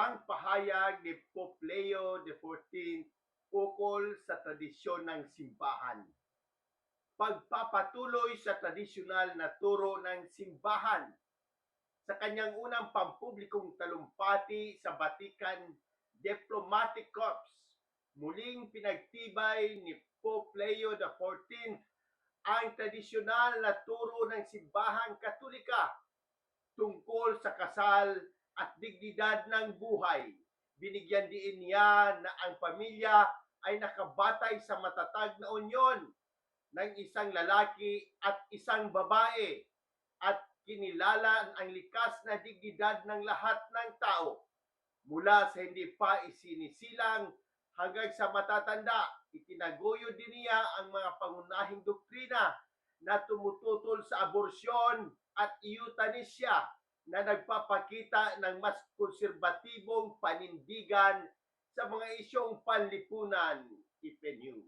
ang pahayag ni Pope Leo XIV ukol sa tradisyon ng simbahan. Pagpapatuloy sa tradisyonal na turo ng simbahan sa kanyang unang pampublikong talumpati sa Vatican Diplomatic Corps, muling pinagtibay ni Pope Leo XIV ang tradisyonal na turo ng simbahang katolika tungkol sa kasal at dignidad ng buhay. Binigyan din niya na ang pamilya ay nakabatay sa matatag na unyon ng isang lalaki at isang babae at kinilala ang likas na dignidad ng lahat ng tao mula sa hindi pa isinisilang hanggang sa matatanda. Itinaguyod din niya ang mga pangunahing doktrina na tumututol sa aborsyon at euthanasia na nagpapakita ng mas konserbatibong panindigan sa mga isyong panlipunan, Ipenyu.